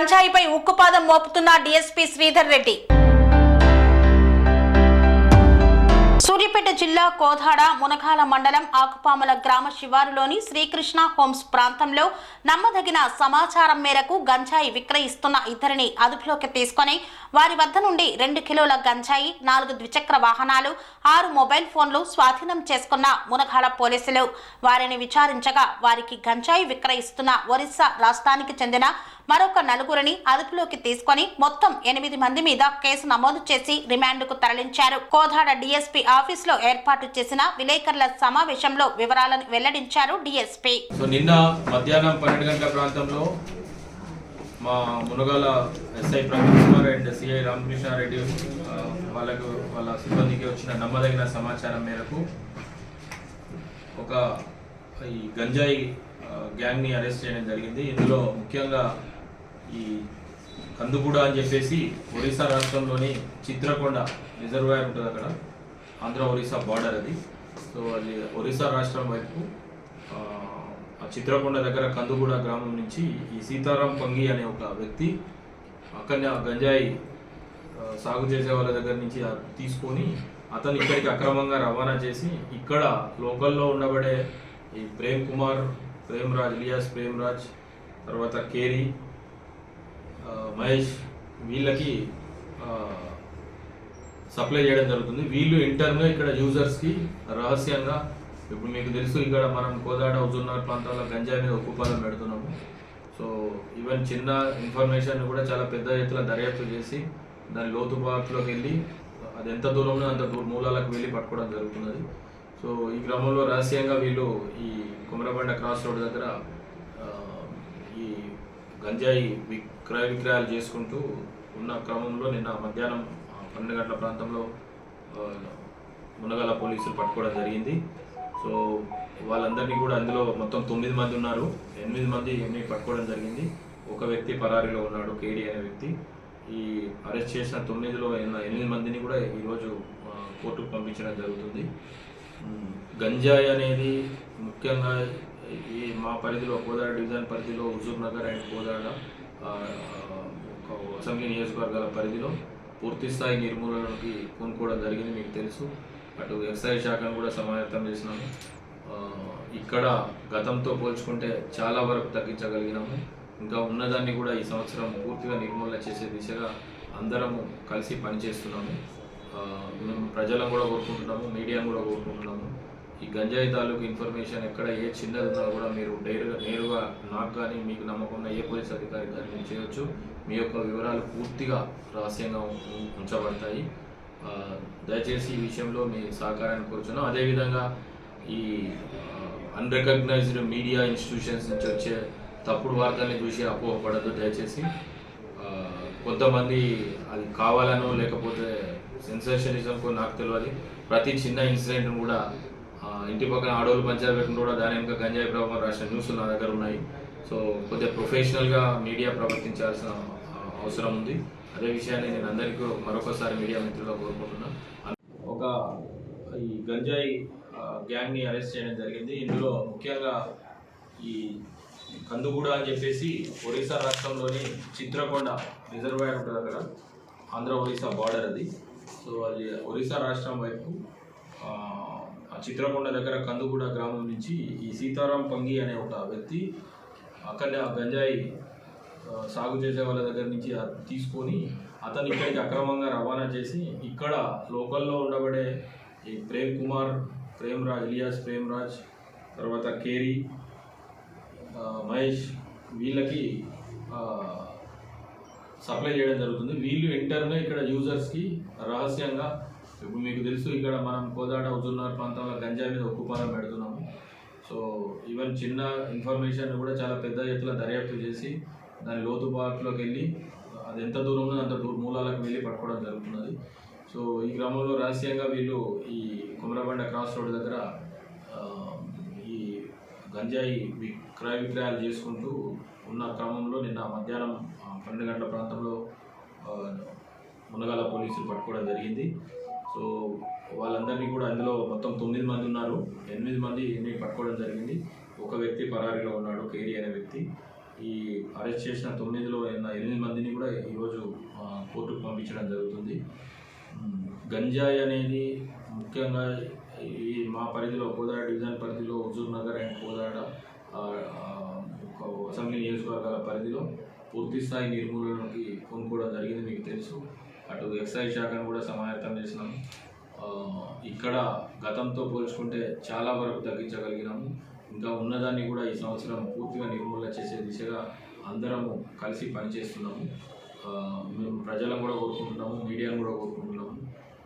గంజాయిపై ఉక్కుపాదం మోపుతున్న డీఎస్పీ శ్రీధర్ రెడ్డి. సూర్యాపేట జిల్లా కోదాడ మునగాల మండలం ఆకుపామల గ్రామ శివారులోని శ్రీకృష్ణ హోమ్స్ ప్రాంతంలో నమ్మదగిన సమాచారం మేరకు గంజాయి విక్రయిస్తున్న ఇద్దరిని అదుపులోకి తీసుకొని వారి వద్ద నుండి రెండు కిలోల గంజాయి నాలుగు ద్విచక్ర వాహనాలు ఆరు మొబైల్ ఫోన్లు స్వాధీనం చేసుకున్న మునగాల పోలీసులు. వారిని విచారించగా వారికి గంజాయి విక్రయిస్తున్న ఒరిస్సా రాష్ట్రానికి చెందిన మరొక నలుగురిని అదుపులోకి తీసుకుని మొత్తం ఎనిమిది మంది మీద కేసు నమోదు చేసి రిమాండ్కు తరలించారు. కోదాడ డీఎస్పీ ఆఫీసులో ఏర్పాటు చేసిన విలేకరుల సమావేశంలో వివరాలను వెల్లడించారు డీఎస్పీ. సో నిన్న మధ్యాహ్నం పన్నెండు గంటల ప్రాంతంలో మా Munagala SI Praveen Kumar and CI Ramakrishna Reddy ఆ, వాళ్ళకు వాళ్ళ సిబ్బందికి వచ్చిన నమ్మదగిన సమాచారం మేరకు ఒక ఈ గంజాయి గ్యాంగ్ని అరెస్ట్ చేయడం జరిగింది. ఇందులో ముఖ్యంగా ఈ కందుగూడ అని చెప్పేసి ఒరిస్సా రాష్ట్రంలోని చిత్రకొండ రిజర్వాయర్ ఉంటుంది అక్కడ. ఆంధ్ర ఒరిస్సా బార్డర్ అది. సో అది ఒరిస్సా రాష్ట్రం వైపు ఆ, చిత్రకొండ దగ్గర కందుగూడ గ్రామం నుంచి ఈ సీతారాం పంగి అనే ఒక వ్యక్తి అక్కడనే గంజాయి సాగు చేసే వాళ్ళ దగ్గర నుంచి తీసుకొని అతను ఇక్కడికి అక్రమంగా రవాణా చేసి ఇక్కడ లోకల్లో ఉండబడే ఈ ప్రేమ్ కుమార్ ప్రేమ్ రాజ్ ప్రేమ్రాజ్ తర్వాత కేరీ మహేష్ వీళ్ళకి సప్లై చేయడం జరుగుతుంది. వీళ్ళు ఇంటర్న్గా ఇక్కడ యూజర్స్కి రహస్యంగా ఇప్పుడు మీకు తెలుసు ఇక్కడ మనం కోదాడ హుజూర్నగర్ ప్రాంతాల్లో గంజాయి మీద ఉక్కుపాదం పెడుతున్నాము. సో ఈవెన్ చిన్న ఇన్ఫర్మేషన్ కూడా చాలా పెద్ద ఎత్తున దర్యాప్తు చేసి దాని లోతుపాట్లోకి వెళ్ళి అది ఎంత దూరంలో అంత మూలాలకు వెళ్ళి పట్టుకోవడం జరుగుతున్నది. సో ఈ క్రమంలో రహస్యంగా వీళ్ళు ఈ కుమరబండ క్రాస్ రోడ్ దగ్గర ఈ గంజాయి విక్రయ విక్రయాలు చేసుకుంటూ ఉన్న క్రమంలో నిన్న మధ్యాహ్నం పన్నెండు గంటల ప్రాంతంలో మునగల పోలీసులు పట్టుకోవడం జరిగింది. సో వాళ్ళందరినీ కూడా అందులో మొత్తం తొమ్మిది మంది ఉన్నారు. ఎనిమిది మంది ఎన్ని పట్టుకోవడం జరిగింది. ఒక వ్యక్తి పరారీలో ఉన్నాడు కేడి అనే వ్యక్తి. ఈ అరెస్ట్ చేసిన తొమ్మిదిలో ఎనిమిది మందిని కూడా ఈరోజు కోర్టుకు పంపించడం జరుగుతుంది. గంజాయి అనేది ముఖ్యంగా ఈ మా పరిధిలో కోదాడ డివిజన్ పరిధిలో హుజూర్ నగర్ అండ్ కోదాడ ఒక అసెంబ్లీ నియోజకవర్గాల పరిధిలో పూర్తి స్థాయి నిర్మూలనకి కొనుక్కోవడం జరిగింది మీకు తెలుసు. అటు వ్యవసాయ శాఖను కూడా సమాయత్తం చేసినాము. ఇక్కడ గతంతో పోల్చుకుంటే చాలా వరకు తగ్గించగలిగినాము. ఇంకా ఉన్నదాన్ని కూడా ఈ సంవత్సరం పూర్తిగా నిర్మూలన చేసే దిశగా అందరము కలిసి పనిచేస్తున్నాము. మేము ప్రజలను కూడా కోరుకుంటున్నాము మీడియాను కూడా కోరుకుంటున్నాము. ఈ గంజాయి తాలూకు ఇన్ఫర్మేషన్ ఎక్కడ ఏ చిన్నది ఉన్నా కూడా మీరు డైరుగా నేరుగా నాకు కానీ మీకు నమ్మకం ఉన్న ఏ పోలీస్ అధికారి కానీ మీరు చేయొచ్చు. మీ యొక్క వివరాలు పూర్తిగా రహస్యంగా ఉంచబడతాయి. దయచేసి ఈ విషయంలో మీ సహకారాన్ని కోరుచున్నాం. అదేవిధంగా ఈ అన్రికగ్నైజ్డ్ మీడియా ఇన్స్టిట్యూషన్స్ నుంచి వచ్చే తప్పుడు వార్తల్ని చూసి అపోహపడద్దు దయచేసి. కొంతమంది అది కావాలనో లేకపోతే సెన్సేషనిజంకో నాకు తెలియదు ప్రతి చిన్న ఇన్సిడెంట్ కూడా ఇంటి పక్కన ఆడవాళ్ళు పంచాయతీ పెట్టిన కూడా దాని వెనుక గంజాయి ప్రభావం రాసిన న్యూస్లు నా దగ్గర ఉన్నాయి. సో కొద్దిగా ప్రొఫెషనల్గా మీడియా ప్రవర్తించాల్సిన అవసరం ఉంది. అదే విషయాన్ని నేను అందరికీ మరొకసారి మీడియా మిత్రులకు కోరుకుంటున్నాను ఒక ఈ గంజాయి గ్యాంగ్ని అరెస్ట్ చేయడం జరిగింది. ఇందులో ముఖ్యంగా ఈ కందుగూడ అని చెప్పేసి ఒరిస్సా రాష్ట్రంలోని చిత్రకొండ రిజర్వాయర్ ఉంటుంది అక్కడ. ఆంధ్ర ఒరిస్సా బార్డర్ అది. సో అది ఒరిస్సా రాష్ట్రం వైపు ఆ, చిత్రకొండ దగ్గర కందుగూడ గ్రామం నుంచి ఈ సీతారాం పంగి అనే ఒక వ్యక్తి అక్కడ గంజాయి సాగు చేసే వాళ్ళ దగ్గర నుంచి తీసుకొని అతను ఇక్కడికి అక్రమంగా రవాణా చేసి ఇక్కడ లోకల్లో ఉండబడే ఈ ప్రేమ్ కుమార్ ప్రేమ్ రాజ్ ఇలియాస్ ప్రేమ్ రాజ్ తర్వాత కేరీ మహేష్ వీళ్ళకి సప్లై చేయడం జరుగుతుంది. వీళ్ళు ఇంటర్నే ఇక్కడ యూజర్స్కి రహస్యంగా ఇప్పుడు మీకు తెలుసు ఇక్కడ మనం కోదాడ హుజూర్నగర్ ప్రాంతంలో గంజా మీద ఉక్కుపాదం పెడుతున్నాము. సో ఈవెన్ చిన్న ఇన్ఫర్మేషన్ కూడా చాలా పెద్ద ఎత్తున దర్యాప్తు చేసి దాని లోతుబాటులోకి వెళ్ళి అది ఎంత దూరం ఉందో అంత దూర మూలాలకు వెళ్ళి పట్టుకోవడం జరుగుతున్నది. సో ఈ క్రమంలో రహస్యంగా వీళ్ళు ఈ కుమరబండ క్రాస్ రోడ్ దగ్గర గంజాయి విక్రయ విక్రయాలు చేసుకుంటూ ఉన్న క్రమంలో నిన్న మధ్యాహ్నం పన్నెండు గంటల ప్రాంతంలో మునగాల పోలీసులు పట్టుకోవడం జరిగింది. సో వాళ్ళందరినీ కూడా అందులో మొత్తం తొమ్మిది మంది ఉన్నారు. ఎనిమిది మంది ఎన్ని పట్టుకోవడం జరిగింది. ఒక వ్యక్తి పరారీలో ఉన్నాడు కేరీ అనే వ్యక్తి. ఈ అరెస్ట్ చేసిన తొమ్మిదిలో ఉన్న ఎనిమిది మందిని కూడా ఈరోజు కోర్టుకు పంపించడం జరుగుతుంది. గంజాయి అనేది ముఖ్యంగా ఈ మా పరిధిలో కోదాడ డివిజన్ పరిధిలో హుజూర్ నగర్ అండ్ కోదాడ ఒక అసెంబ్లీ నియోజకవర్గాల పరిధిలో పూర్తి స్థాయి నిర్మూలనకి కొనుక్కోవడం జరిగింది మీకు తెలుసు. అటు ఎక్సైజ్ శాఖను కూడా సమాయత్తం చేసినాము. ఇక్కడ గతంతో పోల్చుకుంటే చాలా వరకు తగ్గించగలిగినాము. ఇంకా ఉన్నదాన్ని కూడా ఈ సంవత్సరం పూర్తిగా నిర్మూలన చేసే దిశగా అందరము కలిసి పనిచేస్తున్నాము. మేము ప్రజలను కూడా కోరుకుంటున్నాము మీడియాను కూడా కోరుకుంటున్నాము.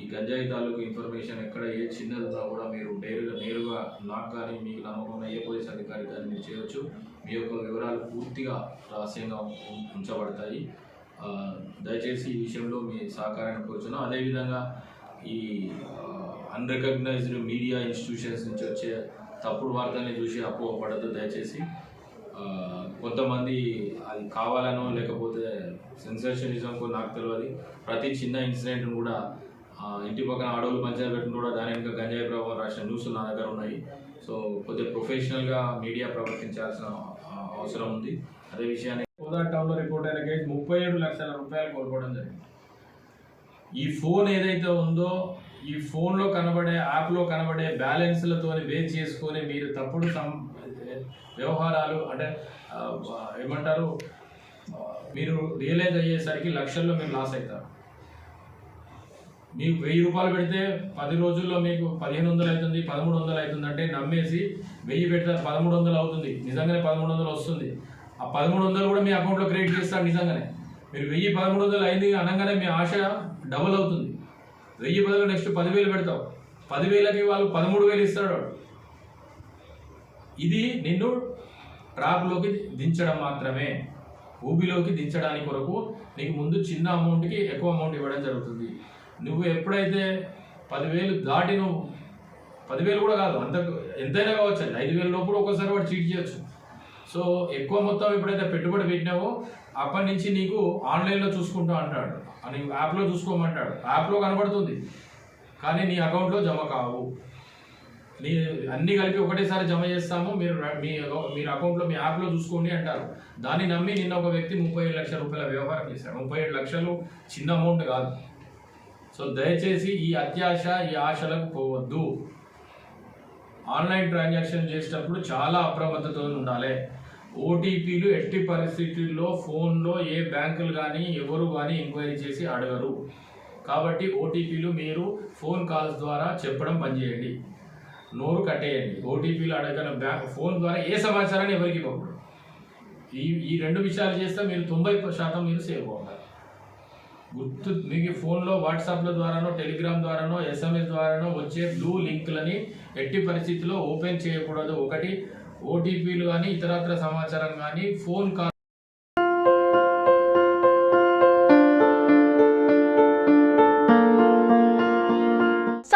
ఈ గంజాయి తాలూకు ఇన్ఫర్మేషన్ ఎక్కడ ఏ చిన్నది కూడా మీరు నేరుగా నేరుగా నాకు కానీ మీకు నమ్మకం ఏ పోలీస్ అధికారి కానీ మీరు చేయవచ్చు. మీ యొక్క వివరాలు పూర్తిగా రహస్యంగా ఉంచబడతాయి. దయచేసి ఈ విషయంలో మీ సహకారాన్ని కోరుచున్నాం. అదేవిధంగా ఈ అన్రికగ్నైజ్డ్ మీడియా ఇన్స్టిట్యూషన్స్ నుంచి వచ్చే తప్పుడు వార్తల్ని చూసి అపోహపడద్దు దయచేసి. కొంతమంది అది కావాలనో లేకపోతే సెన్సేషనిజంకో నాకు తెలియదు ప్రతి చిన్న ఇన్సిడెంట్ను కూడా ఇంటి పక్కన ఆడవాళ్ళు పంచాయతీ పెట్టిన కూడా దాని వెనుక గంజాయి ప్రభావం రాసిన న్యూస్ నా దగ్గర ఉన్నాయి. సో కొద్దిగా ప్రొఫెషనల్గా మీడియా ప్రవర్తించాల్సిన అవసరం ఉంది. అదే విషయాన్ని కోదా టౌన్లో రిపోర్ట్ అయిన కేసు ముప్పై ఏడు లక్షల రూపాయలు కోల్పోవడం జరిగింది. ఈ ఫోన్ ఏదైతే ఉందో ఈ ఫోన్లో కనబడే యాప్లో కనబడే బ్యాలెన్స్లతో బేస్ చేసుకొని మీరు తప్పుడు సం వ్యవహారాలు అంటే ఏమంటారు? మీరు రియలైజ్ అయ్యేసరికి లక్షల్లో మీరు లాస్ అవుతారు. మీకు వెయ్యి రూపాయలు పెడితే పది రోజుల్లో మీకు పదిహేను వందలు అవుతుంది పదమూడు వందలు అవుతుంది అంటే నమ్మేసి వెయ్యి పెడితే పదమూడు వందలు అవుతుంది. నిజంగానే పదమూడు వందలు వస్తుంది. ఆ పదమూడు వందలు కూడా మీ అకౌంట్లో క్రెడిట్ చేస్తారు నిజంగానే. మీరు వెయ్యి పదమూడు వందలు అయింది అనగానే మీ ఆశ డబుల్ అవుతుంది. వెయ్యి బదులు నెక్స్ట్ పదివేలు పెడతావు. పదివేలకి వాళ్ళు పదమూడు వేలు ఇస్తాడు ఇది నిన్ను ట్రాప్లోకి దించడం మాత్రమే. ఊబిలోకి దించడానికి కొరకు నీకు ముందు చిన్న అమౌంట్కి ఎక్కువ అమౌంట్ ఇవ్వడం జరుగుతుంది. నువ్వు ఎప్పుడైతే పదివేలు దాటి నువ్వు పదివేలు కూడా కాదు అంత ఎంతైనా కావచ్చు అండి. ఐదు వేల లోపల ఒక్కోసారి వాడు చీట్ చేయొచ్చు. సో ఎక్కువ మొత్తం ఎప్పుడైతే పెట్టుబడి పెట్టినావో అప్పటి నుంచి నీకు ఆన్లైన్లో చూసుకుంటా అంటాడు. అని యాప్లో చూసుకోమంటాడు. యాప్లో కనబడుతుంది. కానీ నీ అకౌంట్లో జమ కావు. నీ అన్ని కలిపి ఒకటేసారి జమ చేస్తాము. మీరు మీ మీరు అకౌంట్లో మీ యాప్లో చూసుకోండి అంటారు. దాన్ని నమ్మి నిన్న ఒక వ్యక్తి ముప్పై ఏడు లక్షల రూపాయల వ్యవహారం చేశాడు. ముప్పై ఏడు లక్షలు చిన్న అమౌంట్ కాదు. సో దయచేసి ఈ అత్యాశ ఈ ఆశలకు పోవద్దు. ఆన్లైన్ ట్రాన్సాక్షన్ చేసేటప్పుడు చాలా అప్రమత్తతో ఉండాలి. ఓటీపీలు ఎట్టి పరిస్థితుల్లో ఫోన్లో ఏ బ్యాంకులు కానీ ఎవరు కానీ ఎంక్వైరీ చేసి అడగరు. కాబట్టి ఓటీపీలు మీరు ఫోన్ కాల్స్ ద్వారా చెప్పడం పనిచేయండి. నోరు కట్టేయండి. ఓటీపీలు అడగన బ్యాంక్ ఫోన్ ద్వారా ఏ సమాచారాన్ని ఎవరికి ఇవ్వకూడదు ఈ ఈ రెండు విషయాలు చేస్తే మీరు తొంభై శాతం మీరు సేవ్ అవుతారు గుర్తు మీకు ఫోన్లో వాట్సాప్ల ద్వారానో టెలిగ్రామ్ ద్వారానో ఎస్ఎంఎస్ ద్వారానో వచ్చే బ్లూ లింక్లని ఎట్టి పరిస్థితిలో ఓపెన్ చేయకూడదు. ఒకటి ఓటీపీలు కానీ ఇతరత్ర సమాచారం కానీ ఫోన్ కాల్